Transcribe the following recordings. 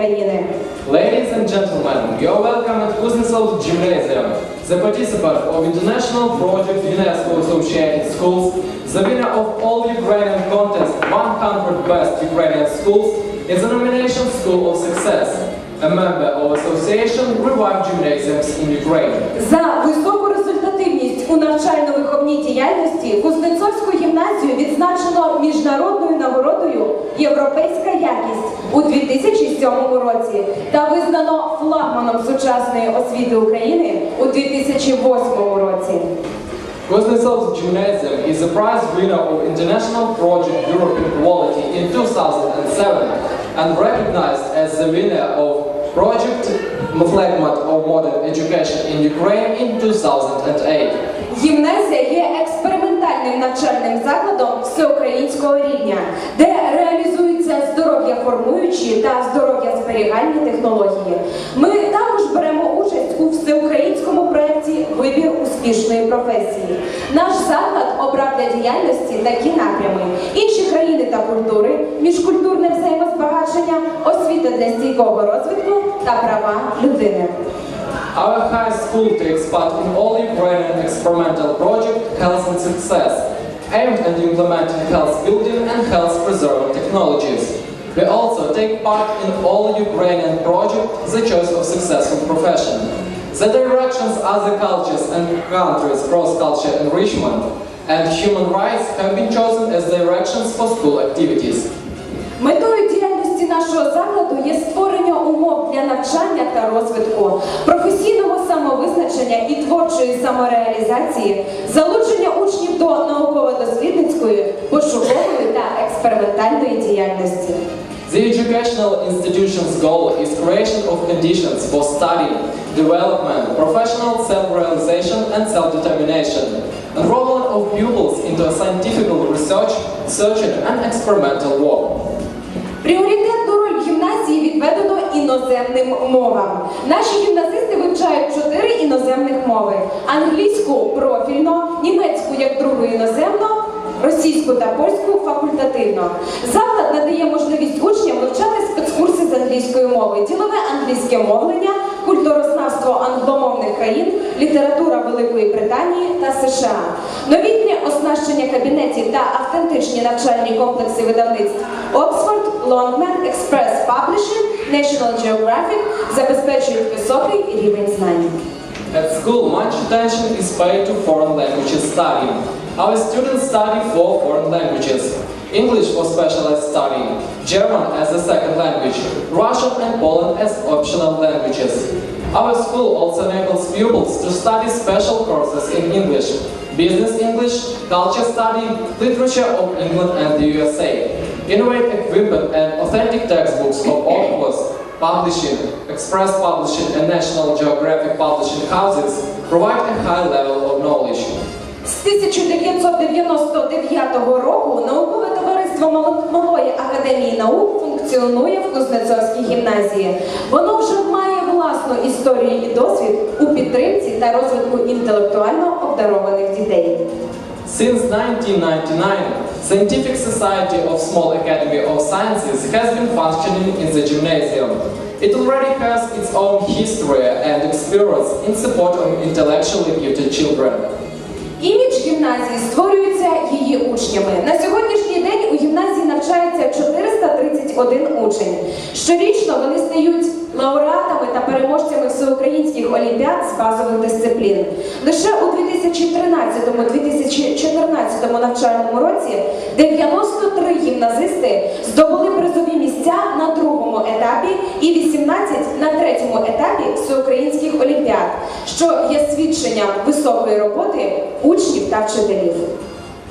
України. Ladies and gentlemen, you are welcome at Kuznetsov Gymnasium, the participant of international project UNESCO Associated Schools, the winner of all Ukrainian contest 100 Best Ukrainian Schools in the nomination School of Success, a member of Association Revive Gymnasiums in Ukraine. За високу результативність у навчально-виховній діяльності Кузнецовську гімназію відзначено міжнародною нагородою Європейська якість у 2007 році та визнано флагманом сучасної освіти України у 2008 році. Kuznetsov Gymnasium is the prize winner of International Project European Quality in 2007 and recognized as the winner of Project Flagmat of Modern Education in Ukraine in 2008. Гімназія є експериментальним навчальним закладом всеукраїнського рівня, де реалізуються здоров'я формуючі та здоров'я зберігальні технології. Ми також беремо участь у всеукраїнському проєкті Вибір успішної професії. Наш заклад обрав для діяльності такі напрями: інші країни та культури, міжкультурне взаємозбагачення, освіта для стійкого розвитку та права людини. Our high school takes part in all Ukrainian experimental project Health and Success, aimed at implementing health building and health preserving technologies. We also take part in all Ukrainian project The Choice of Successful Profession. The directions Other Cultures and Countries Cross-Culture Enrichment and Human Rights have been chosen as directions for school activities. Метою діяльності нашого закладу є створення умов для навчання та розвитку, професійного самовизначення і творчої самореалізації, залучення учнів до науково-дослідницької, пошукової та експериментальної діяльності. The educational institution's goal is creation of conditions for study, development, professional self-realization and self-determination, enrollment of pupils into scientific research, searching and experimental work. Пріоритетну гімназії відведено іноземним мовам. Наші гімназисти вивчають чотири іноземних мови: англійську профільно, німецьку як другу іноземну, російську та польську факультативно. Заклад надає можливість учням вивчати спецкурси з англійської мови, ділове англійське мовлення, культурознавство англомовних країн, література Великої Британії та США, новітнє оснащення кабінетів та автентичні навчальні комплекси видавництв Oxford, Longman, Express Publishing, National Geographic забезпечують високий рівень знань. At school, much attention is paid to foreign languages study. Our students study four foreign languages. English for specialized study, German as a second language, Russian and Poland as optional languages. Our school also enables pupils to study special courses in English, business English, culture study, literature of England and the USA, innovate equipment and authentic textbooks of Oxford, publishing, Express Publishing and National Geographic Publishing houses provide a high level of knowledge. З 1999 року наукове товариство Малої академії наук функціонує в Кузнецовській гімназії. Воно вже має власну історію і досвід у підтримці та розвитку інтелектуально обдарованих дітей. Since 1999, Scientific Society of Small Academy of Sciences has been functioning in the gymnasium. It already has its own history and experience in support of intellectually gifted children. Імідж гімназії створюється її учнями. На сьогоднішній день у гімназії навчається 431 учень. Щорічно вони стають лауреатами та переможцями всеукраїнських олімпіад з базових дисциплін. Лише у 2013-2014 навчальному році 93 гімназисти здобули призові місця на другому етапі і 18 на третьому етапі всеукраїнських олімпіад, що є свідченням високої роботи учнів та вчителів.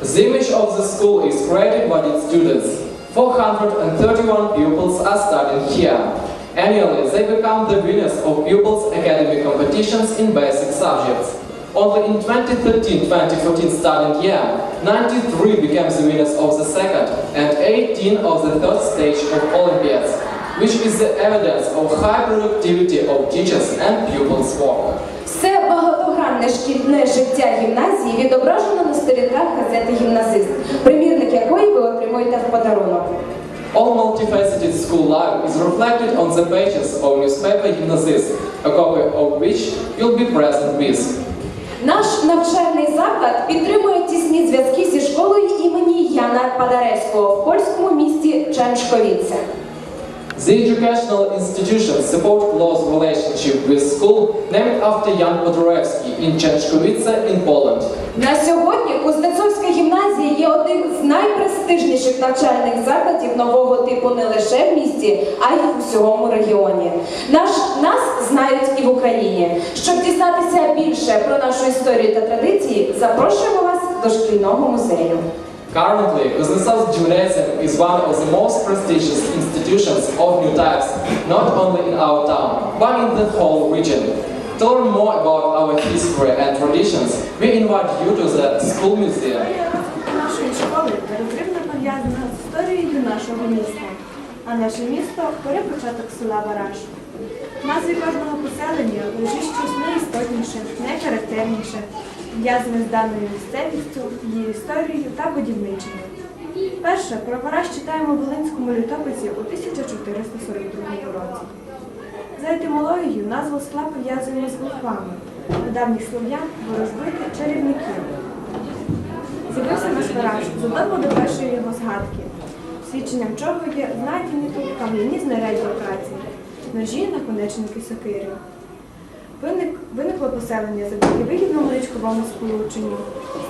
The image of the school is created by its students. 431 pupils are studying here. Annually, they become the winners of pupils' academic competitions in basic subjects. Only in 2013-2014 studying year, 93 became the winners of the second and 18 of the third stage of Olympiads. which is the evidence of high productivity of teachers and pupils' work. Все багатогранне шкільне життя гімназії відображено на сторінках газети Гімназист, примірник якої ви отримуєте в подарунок. All multifaceted school life is reflected on the pages of newspaper Gymnasist, a copy of which you'll be present with. Наш навчальний заклад підтримує тісні зв'язки зі школою імені Яна Падаревського в польському місті Чаншковіце. The educational institutions support close relationship with school named after Jan Podorevsky in Częstochowice in Poland. На сьогодні Кузнецовська гімназія є одним з найпрестижніших навчальних закладів нового типу не лише в місті, а й в усьому регіоні. Наш нас знають і в Україні. Щоб дізнатися більше про нашу історію та традиції, запрошуємо вас до шкільного музею. Currently, Kuznetsov Gymnasium is one of the most prestigious institutions of new types, not only in our town, but in the whole region. To learn more about our history and traditions, we invite you to the school museum. нашої школи нерозривно пов'язана з історією нашого міста. А наше місто бере початок села Бараш. В назві кожного поселення лежить щось найістотніше, найхарактерніше, Зв'язане з даною місцевістю, її історією та будівничими. Перше про Бараш читаємо в Волинському літописі у 1442 році. За етимологією назву села пов'язуємо з волхвами, у давніх слов'ян ворожбити чарівників. З'явився наш Бараш задовго до першої його згадки, свідченням чого є знайдені тут кам'яні знаряддя праці, ножі, наконечники сокири. Виник, виникло поселення завдяки вигідному річковому сполученню,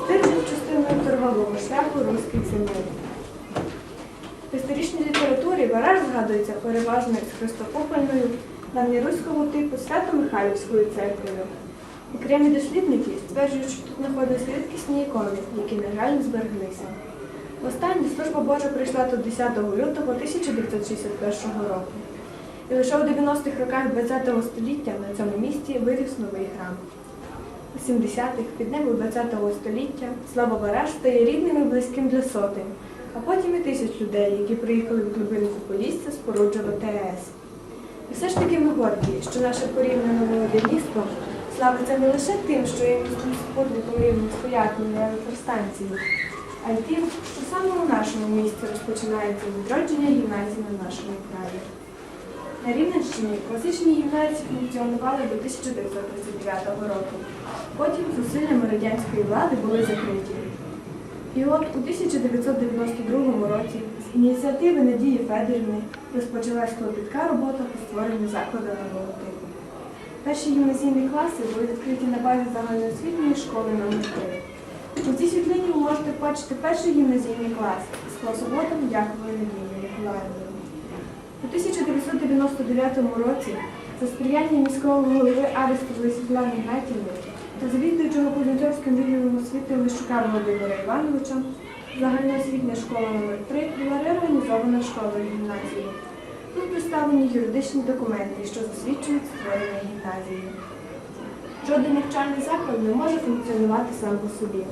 стирною частиною торгового шляху руських земель. В історичній літературі Бараш згадується переважно з хрестопопольною давньоруського типу Свято-Михайлівською церквою. Окремі дослідники стверджують, що тут знаходилися рідкісні ікони, які, на жаль, збереглися. Востаннє служба Божа прийшла тут 10 лютого 1961 року. І лише у 90-х роках ХХ століття на цьому місці виріс новий храм. У 70-х, під небо ХХ століття, слава Бараш стає рідним і близьким для сотень, а потім і тисяч людей, які приїхали в глибину Заполісся споруджувати АЕС. І все ж таки ми горді, що наше порівняно молоде місто славиться не лише тим, що є міським спутником рівня сприятливої електростанції, а й тим, що саме у нашому місті розпочинається відродження гімназії на нашому краї. На Рівненщині класичні гімназії функціонували до 1939 року. Потім зусиллями радянської влади були закриті. І от у 1992 році з ініціативи Надії Федорівни розпочалась клопітка робота по створенню закладу нового типу. Перші гімназійні класи були відкриті на базі загальноосвітньої школи номер 3 У цій світлині ви можете бачити перший гімназійний клас з класоводом Дяковою Надією Миколаївною. У 1999 році за сприяння міського голови Арестової Світлани Гатівни та завідуючого Кузнецовським відділом освіти Лищука Володимира Івановича загальноосвітня школа номер 3 була реорганізована школою гімназії. Тут представлені юридичні документи, що засвідчують створення гімназії. Жоден навчальний заклад не може функціонувати сам по собі.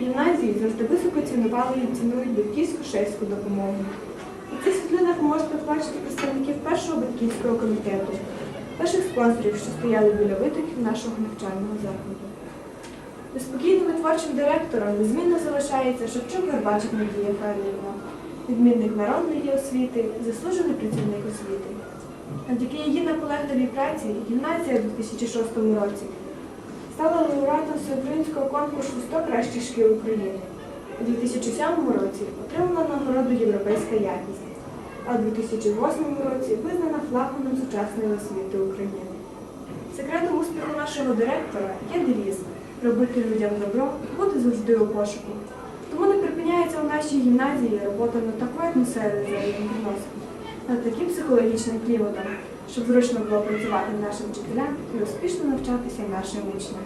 Гімназії завжди високо цінували і цінують батьківську шефську допомогу. Побачити представників першого батьківського комітету, перших спонсорів, що стояли біля витоків нашого навчального закладу. Неспокійним творчим директором незмінно залишається Шевчук Горбачик Надія Федорівна, відмінник народної освіти, заслужений працівник освіти. Завдяки її наполегливій праці гімназія у 2006 році стала лауреатом всеукраїнського конкурсу «100 кращих шкіл України. У 2007 році отримала нагороду Європейська якість, а у 2008 році визнана флагманом сучасної освіти України. Секретом успіху нашого директора є девіз робити людям добро, бути завжди у пошуку. Тому не припиняється у нашій гімназії робота над такою атмосферою взаємовідносин, над таким психологічним кліматом, щоб зручно було працювати нашим вчителям і успішно навчатися нашим учням.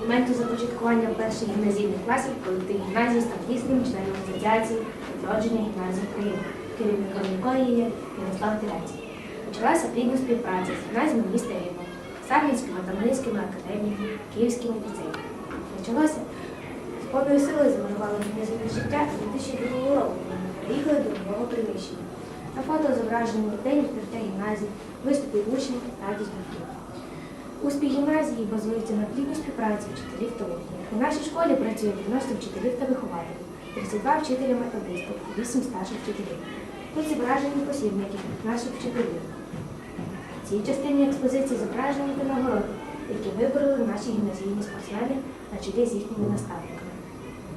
Моменту започаткування перших гімназійних класів колектив гімназії став дійсним членом Асоціації відродження гімназії України, керівником якої є Ярослав. Почалася плідна співпраця з гімназіями міста Рівного, Сарненськими та Млинськими академіями, Київським ліцеєм. Почалося з повною силою заманувало гімназійне життя з 2002 року, ми до нового приміщення. На фото зображені день відкриття гімназії, виступи учнів, радість батьків. Успіх гімназії базується на плідній співпраці вчителів та учнів. У нашій школі працює 90 вчителів та вихователів, 32 вчителя методистів, 8 старших вчителів. Тут зображені посібники наших вчителів. В цій частині експозиції зображені та нагороди, які вибороли наші гімназійні спортсмени на чолі з їхніми наставниками.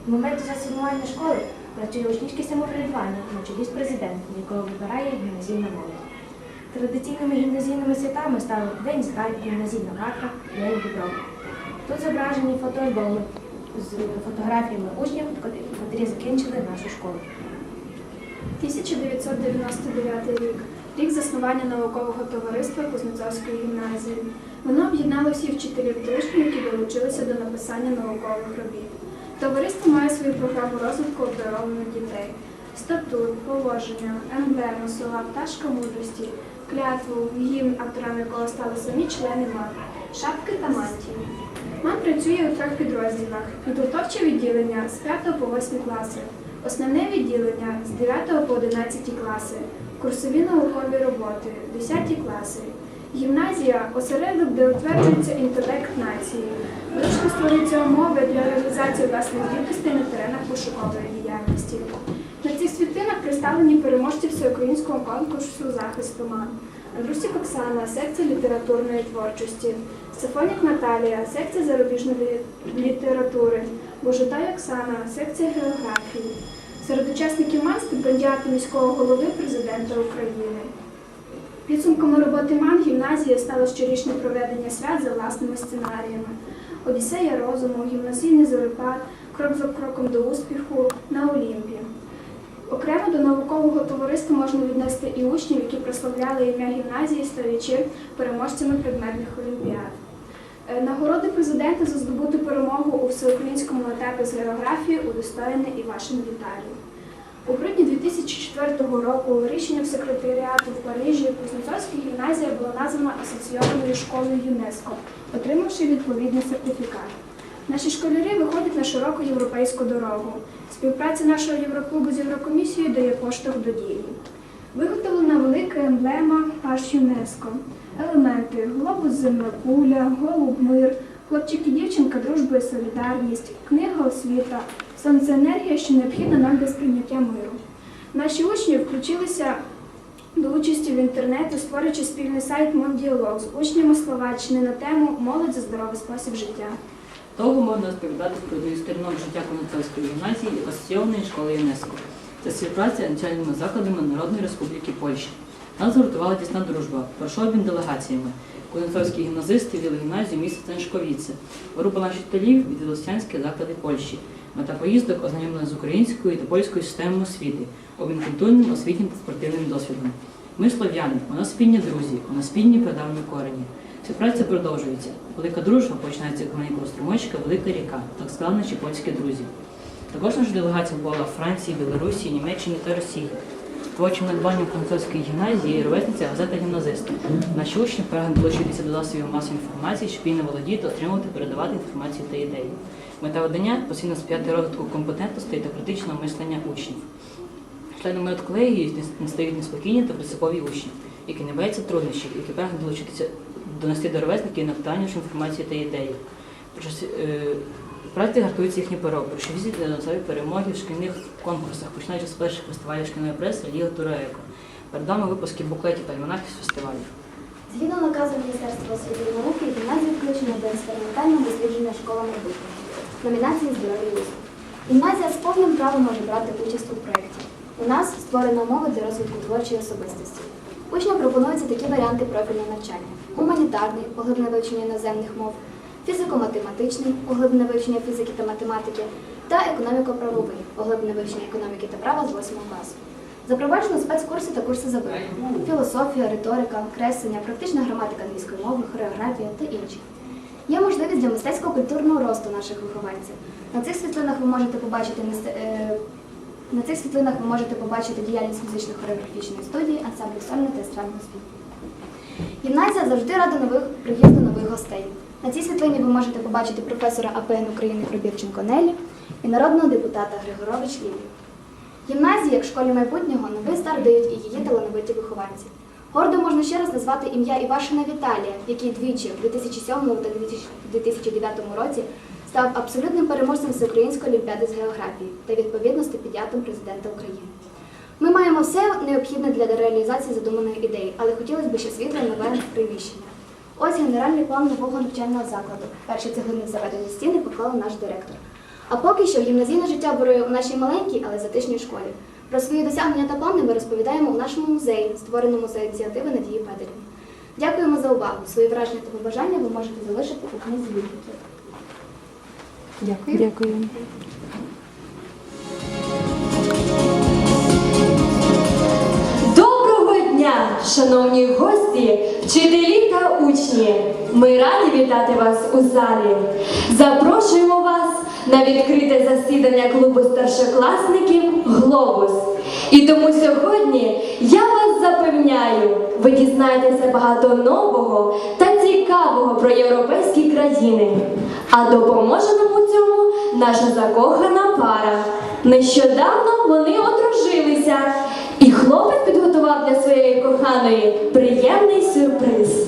В момент заснування школи працює учнівське самоврядування на чолі з президентом, якого вибирає гімназійна молодь. Традиційними гімназійними святами стали День згадь, гімназійна ватра, День Дуброва. Тут зображені фотоальбоми з фотографіями учнів, котрі закінчили нашу школу. 1999 рік рік заснування наукового товариства Кузнецовської гімназії. Воно об'єднало всіх вчителів та які долучилися до написання наукових робіт. Товариство має свою програму розвитку обдарованих дітей, статут, положення, емблему, слова, пташка мудрості, клятву, гімн, авторами якого стали самі члени МАК, шапки та мантії. МАК працює у трьох підрозділах: підготовче відділення з 5 по 8 класи, основне відділення з 9 по 11 класи, курсові наукові роботи 10 класи. Гімназія осередок, де утверджується інтелект нації. Вирішно створюються умови для реалізації власних здібностей на теренах пошукової діяльності. На цих світлинах представлені переможці всеукраїнського конкурсу захисту МАН. Андрусік Оксана, секція літературної творчості, Сафонік Наталія, секція зарубіжної літератури, Божитай Оксана, секція географії. Серед учасників МАН стипендіати міського голови президента України. Підсумками роботи МАН гімназія стало щорічне проведення свят за власними сценаріями. Одіссея розуму, гімназійний зорепад, крок за кроком до успіху на Олімпі. Окремо до наукового товариства можна віднести і учнів, які прославляли ім'я гімназії, стаючи переможцями предметних олімпіад. Е, Нагороди президента за здобуту перемогу у всеукраїнському етапі з географії удостоєне і вашим Віталію. У грудні 2004 року рішенням секретаріату в Парижі Кузнецовська гімназія була названа асоційованою школою ЮНЕСКО, отримавши відповідний сертифікат. Наші школярі виходять на широку європейську дорогу. Співпраця нашого Євроклубу з Єврокомісією дає поштовх до дії. Виготовлена велика емблема Паш ЮНЕСКО. Елементи глобус земля куля, голуб мир, хлопчик і дівчинка, дружба і солідарність, книга освіта, сонцеенергія, що необхідна нам для сприйняття миру. Наші учні включилися до участі в інтернеті, створюючи спільний сайт Мондіалог з учнями Словаччини на тему Молодь за здоровий спосіб життя. Довго можна розповідати про одну життя Конотопської гімназії асоційованої школи ЮНЕСКО. Це співпраця з навчальними закладами Народної Республіки Польща. Нас згуртувала тісна дружба, пройшов обмін делегаціями. Конотопські гімназисти віли гімназію міста Ценшковіце. Група наших вчителів від росіянські заклади Польщі. Мета поїздок ознайомлена з українською та польською системами освіти, обмін культурним, освітнім та спортивним досвідом. Ми слов'яни, у нас спільні друзі, у нас спільні прадавні корені. Співпраця продовжується. Велика дружба починається як маленького струмочка, велика ріка, так сказали наші польські друзі. Також наша делегація була в Франції, Білорусі, Німеччині та Росії. Творчим надбанням французької гімназії ровесниця газета гімназисти. Наші учні прагнуть долучитися до засобів масової інформації, щоб вільно володіти, отримувати, передавати інформацію та ідеї. Мета видання постійно сприяти розвитку компетентності та критичного мислення учнів. Членами колегії не стають неспокійні та принципові учні, які не бояться труднощів, які прагнуть долучитися донести до ровесників найактуальнішу інформацію та ідеї. Праці гартуються їхні пороги, візити на нові перемоги в шкільних конкурсах, починаючи з перших фестивалів шкільної преси Ліга Тура Еко. Перед випуски буклетів та альманахів з фестивалів. Згідно наказу Міністерства освіти і науки, гімназія включена до експериментального дослідження школа майбутнього. Номінації здоров'я успіх. Гімназія з повним правом може брати участь у проєкті. У нас створена умова для розвитку творчої особистості. Учням пропонуються такі варіанти профільного навчання: гуманітарний, поглибне вивчення іноземних мов, фізико-математичний, поглибне вивчення фізики та математики, та економіко-правовий, поглибне вивчення економіки та права з 8 класу. Запроваджено спецкурси та курси забитих, філософія, риторика, креслення, практична граматика англійської мови, хореографія та інші. Є можливість для мистецько-культурного росту наших вихованців. На цих світлинах ви можете побачити е, на цих світлинах ви можете побачити діяльність музично-хореографічної студії, ансамблю сольного та естрадного співу. Гімназія завжди рада нових приїзду нових гостей. На цій світлині ви можете побачити професора АПН України Пробірченко Нелі і народного депутата Григорович Лілію. Гімназії, як школі майбутнього, новий старт дають і її талановиті вихованці. Гордо можна ще раз назвати ім'я Івашина Віталія, який двічі в 2007 та 2009 році став абсолютним переможцем Всеукраїнської олімпіади з географії та відповідно стипендіатом президента України. Ми маємо все необхідне для реалізації задуманої ідеї, але хотілося б ще світле нове приміщення. Ось генеральний план нового навчального закладу. Перші цеглини заведені стіни поклав наш директор. А поки що гімназійне життя бурує у нашій маленькій, але затишній школі. Про свої досягнення та плани ми розповідаємо у нашому музеї, створеному за ініціативи Надії Федорівни. Дякуємо за увагу. Свої враження та побажання ви можете залишити у книзі відгуків. Доброго шановні гості, вчителі та учні. Ми раді вітати вас у залі. Запрошуємо вас на відкрите засідання клубу старшокласників Глобус. І тому сьогодні я вас запевняю, ви дізнаєтеся багато нового та цікавого про європейські країни. А допоможе нам у цьому наша закохана пара. Нещодавно вони одружилися, і хлопець підготував для своєї коханої приємний сюрприз.